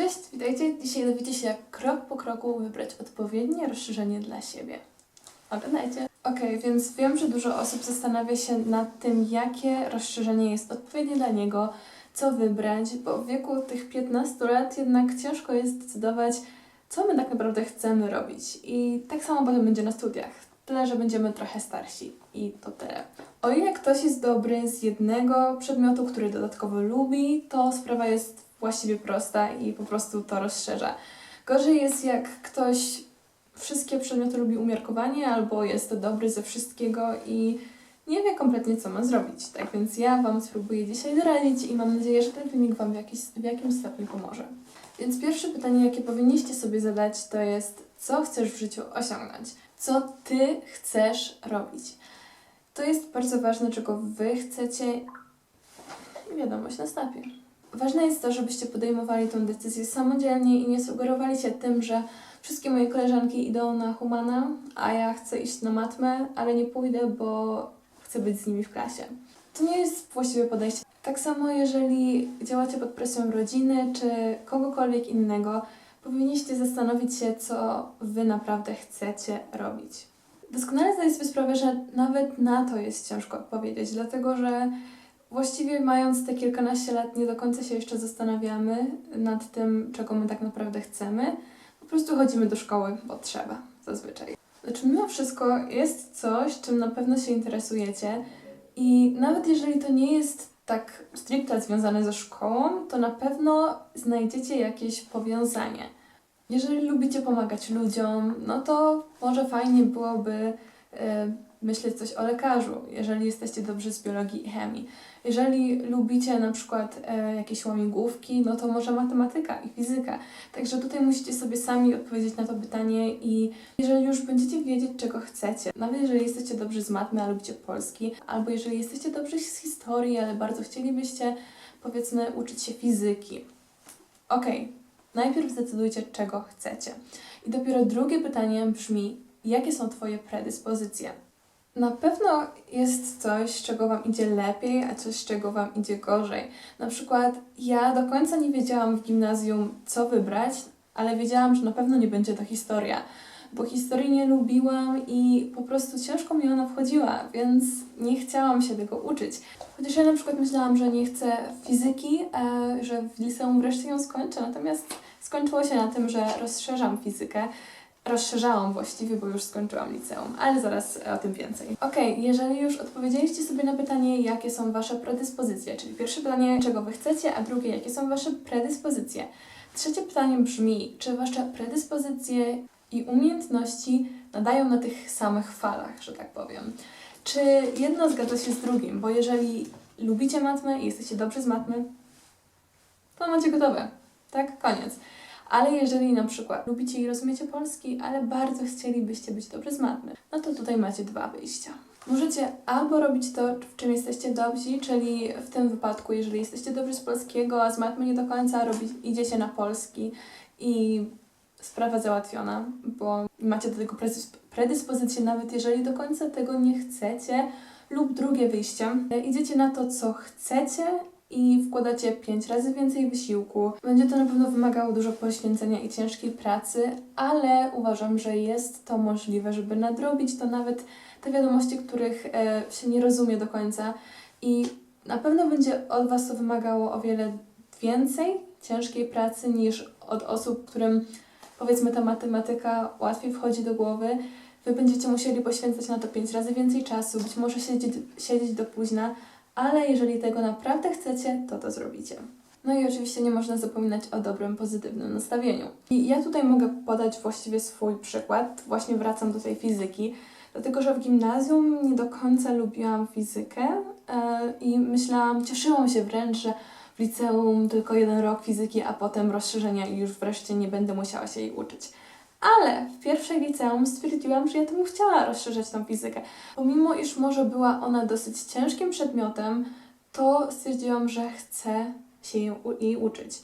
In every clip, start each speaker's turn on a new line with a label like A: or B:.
A: Cześć, witajcie. Dzisiaj dowiecie się, jak krok po kroku wybrać odpowiednie rozszerzenie dla siebie. Oglądajcie. Okej, więc wiem, że dużo osób zastanawia się nad tym, jakie rozszerzenie jest odpowiednie dla niego, co wybrać, bo w wieku tych 15 lat jednak ciężko jest zdecydować, co my tak naprawdę chcemy robić. I tak samo potem będzie na studiach. Tyle, że będziemy trochę starsi i to tyle. O ile ktoś jest dobry z jednego przedmiotu, który dodatkowo lubi, to sprawa jest właściwie prosta i po prostu to rozszerza. Gorzej jest, jak ktoś wszystkie przedmioty lubi umiarkowanie albo jest dobry ze wszystkiego i nie wie kompletnie, co ma zrobić. Tak więc ja Wam spróbuję dzisiaj doradzić i mam nadzieję, że ten filmik Wam w, jakiś, w jakimś stopniu pomoże. Więc pierwsze pytanie, jakie powinniście sobie zadać, to jest, co chcesz w życiu osiągnąć? Co Ty chcesz robić? To jest bardzo ważne, czego Wy chcecie i wiadomość na snapie. Ważne jest to, żebyście podejmowali tę decyzję samodzielnie i nie sugerowali się tym, że wszystkie moje koleżanki idą na humana, a ja chcę iść na matmę, ale nie pójdę, bo chcę być z nimi w klasie. To nie jest właściwe podejście. Tak samo, jeżeli działacie pod presją rodziny czy kogokolwiek innego, powinniście zastanowić się, co wy naprawdę chcecie robić. Doskonale zdaję sobie sprawę, że nawet na to jest ciężko odpowiedzieć, dlatego że właściwie mając te kilkanaście lat nie do końca się jeszcze zastanawiamy nad tym, czego my tak naprawdę chcemy. Po prostu chodzimy do szkoły, bo trzeba, zazwyczaj. Lecz mimo wszystko jest coś, czym na pewno się interesujecie i nawet jeżeli to nie jest tak stricte związane ze szkołą, to na pewno znajdziecie jakieś powiązanie. Jeżeli lubicie pomagać ludziom, no to może fajnie byłoby e, myśleć coś o lekarzu, jeżeli jesteście dobrzy z biologii i chemii. Jeżeli lubicie na przykład e, jakieś łamigłówki, no to może matematyka i fizyka. Także tutaj musicie sobie sami odpowiedzieć na to pytanie i jeżeli już będziecie wiedzieć, czego chcecie, nawet jeżeli jesteście dobrzy z matmy, a lubicie polski, albo jeżeli jesteście dobrzy z historii, ale bardzo chcielibyście, powiedzmy, uczyć się fizyki. Okej, najpierw zdecydujcie, czego chcecie. I dopiero drugie pytanie brzmi, jakie są Twoje predyspozycje? Na pewno jest coś, czego Wam idzie lepiej, a coś, czego Wam idzie gorzej. Na przykład ja do końca nie wiedziałam w gimnazjum, co wybrać, ale wiedziałam, że na pewno nie będzie to historia, bo historii nie lubiłam i po prostu ciężko mi ona wchodziła, więc nie chciałam się tego uczyć. Chociaż ja na przykład myślałam, że nie chcę fizyki, e, że w liceum wreszcie ją skończę, natomiast skończyło się na tym, że rozszerzam fizykę rozszerzałam właściwie, bo już skończyłam liceum, ale zaraz o tym więcej. Okej, jeżeli już odpowiedzieliście sobie na pytanie, jakie są Wasze predyspozycje, czyli pierwsze pytanie, czego Wy chcecie, a drugie, jakie są Wasze predyspozycje. Trzecie pytanie brzmi, czy Wasze predyspozycje i umiejętności nadają na tych samych falach, że tak powiem. Czy jedno zgadza się z drugim, bo jeżeli lubicie matmę i jesteście dobrzy z matmy, to macie gotowe. Tak? Koniec. Ale jeżeli na przykład lubicie i rozumiecie polski, ale bardzo chcielibyście być dobrzy z matmy, no to tutaj macie dwa wyjścia. Możecie albo robić to, w czym jesteście dobrzy, czyli w tym wypadku, jeżeli jesteście dobrzy z polskiego, a z matmy nie do końca, robić, idziecie na polski i sprawa załatwiona, bo macie do tego predysp- predyspozycję, nawet jeżeli do końca tego nie chcecie. Lub drugie wyjście, idziecie na to, co chcecie i wkładacie 5 razy więcej wysiłku. Będzie to na pewno wymagało dużo poświęcenia i ciężkiej pracy, ale uważam, że jest to możliwe, żeby nadrobić to nawet te wiadomości, których e, się nie rozumie do końca i na pewno będzie od Was to wymagało o wiele więcej ciężkiej pracy niż od osób, którym powiedzmy ta matematyka łatwiej wchodzi do głowy. Wy będziecie musieli poświęcać na to 5 razy więcej czasu, być może siedzieć, siedzieć do późna, ale jeżeli tego naprawdę chcecie, to to zrobicie. No i oczywiście nie można zapominać o dobrym, pozytywnym nastawieniu. I ja tutaj mogę podać właściwie swój przykład. Właśnie wracam do tej fizyki, dlatego że w gimnazjum nie do końca lubiłam fizykę yy, i myślałam, cieszyłam się wręcz, że w liceum tylko jeden rok fizyki, a potem rozszerzenia i już wreszcie nie będę musiała się jej uczyć. Ale w pierwszej liceum stwierdziłam, że ja to bym chciała rozszerzać tą fizykę. Pomimo, iż może była ona dosyć ciężkim przedmiotem, to stwierdziłam, że chcę się jej, uczyć.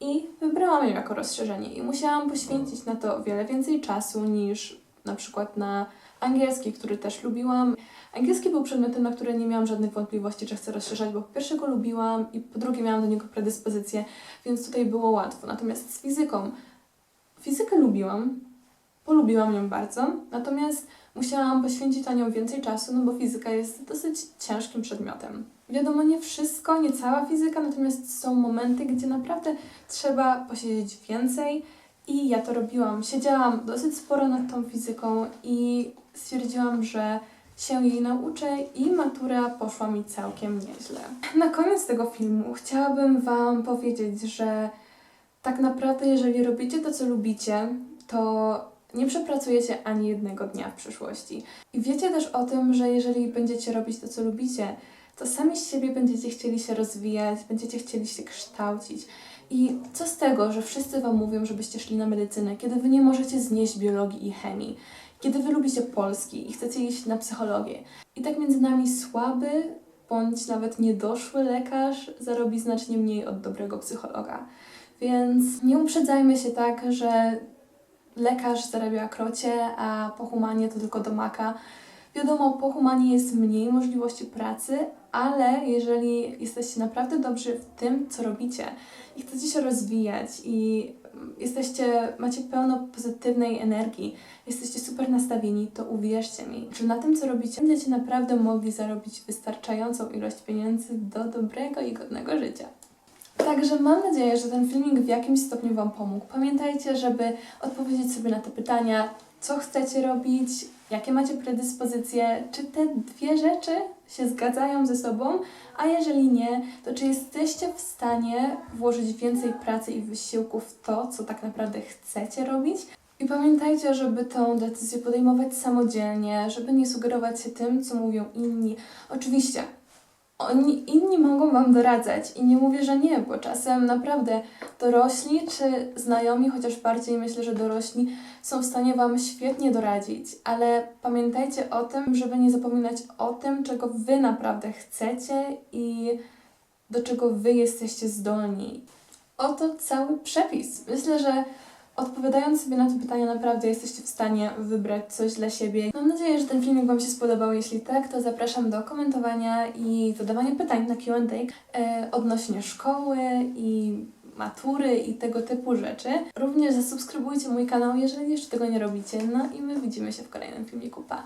A: I wybrałam ją jako rozszerzenie i musiałam poświęcić na to wiele więcej czasu niż na przykład na Angielski, który też lubiłam. Angielski był przedmiotem, na który nie miałam żadnych wątpliwości, czy chcę rozszerzać, bo po pierwsze go lubiłam i po drugie miałam do niego predyspozycję, więc tutaj było łatwo. Natomiast z fizyką, fizykę lubiłam, polubiłam ją bardzo, natomiast musiałam poświęcić na nią więcej czasu, no bo fizyka jest dosyć ciężkim przedmiotem. Wiadomo, nie wszystko, nie cała fizyka, natomiast są momenty, gdzie naprawdę trzeba posiedzieć więcej i ja to robiłam. Siedziałam dosyć sporo nad tą fizyką i stwierdziłam, że się jej nauczę i matura poszła mi całkiem nieźle. Na koniec tego filmu chciałabym Wam powiedzieć, że tak naprawdę jeżeli robicie to, co lubicie, to nie przepracujecie ani jednego dnia w przyszłości. I wiecie też o tym, że jeżeli będziecie robić to, co lubicie, to sami z siebie będziecie chcieli się rozwijać, będziecie chcieli się kształcić. I co z tego, że wszyscy Wam mówią, żebyście szli na medycynę, kiedy Wy nie możecie znieść biologii i chemii, kiedy Wy lubicie polski i chcecie iść na psychologię. I tak między nami słaby bądź nawet niedoszły lekarz zarobi znacznie mniej od dobrego psychologa. Więc nie uprzedzajmy się tak, że lekarz zarabia krocie, a po humanie to tylko domaka. Wiadomo, po humanie jest mniej możliwości pracy, ale jeżeli jesteście naprawdę dobrzy w tym, co robicie i chcecie się rozwijać i jesteście, macie pełno pozytywnej energii, jesteście super nastawieni, to uwierzcie mi, że na tym, co robicie, będziecie naprawdę mogli zarobić wystarczającą ilość pieniędzy do dobrego i godnego życia. Także mam nadzieję, że ten filmik w jakimś stopniu Wam pomógł. Pamiętajcie, żeby odpowiedzieć sobie na te pytania, co chcecie robić, jakie macie predyspozycje, czy te dwie rzeczy się zgadzają ze sobą, a jeżeli nie, to czy jesteście w stanie włożyć więcej pracy i wysiłku w to, co tak naprawdę chcecie robić. I pamiętajcie, żeby tą decyzję podejmować samodzielnie, żeby nie sugerować się tym, co mówią inni. Oczywiście, oni, inni mogą Wam doradzać i nie mówię, że nie, bo czasem naprawdę dorośli czy znajomi, chociaż bardziej myślę, że dorośli są w stanie Wam świetnie doradzić, ale pamiętajcie o tym, żeby nie zapominać o tym, czego Wy naprawdę chcecie i do czego Wy jesteście zdolni. Oto cały przepis. Myślę, że Odpowiadając sobie na te pytania, naprawdę jesteście w stanie wybrać coś dla siebie. Mam nadzieję, że ten filmik Wam się spodobał. Jeśli tak, to zapraszam do komentowania i zadawania pytań na QA e, odnośnie szkoły i matury i tego typu rzeczy. Również zasubskrybujcie mój kanał, jeżeli jeszcze tego nie robicie. No i my widzimy się w kolejnym filmiku. Pa!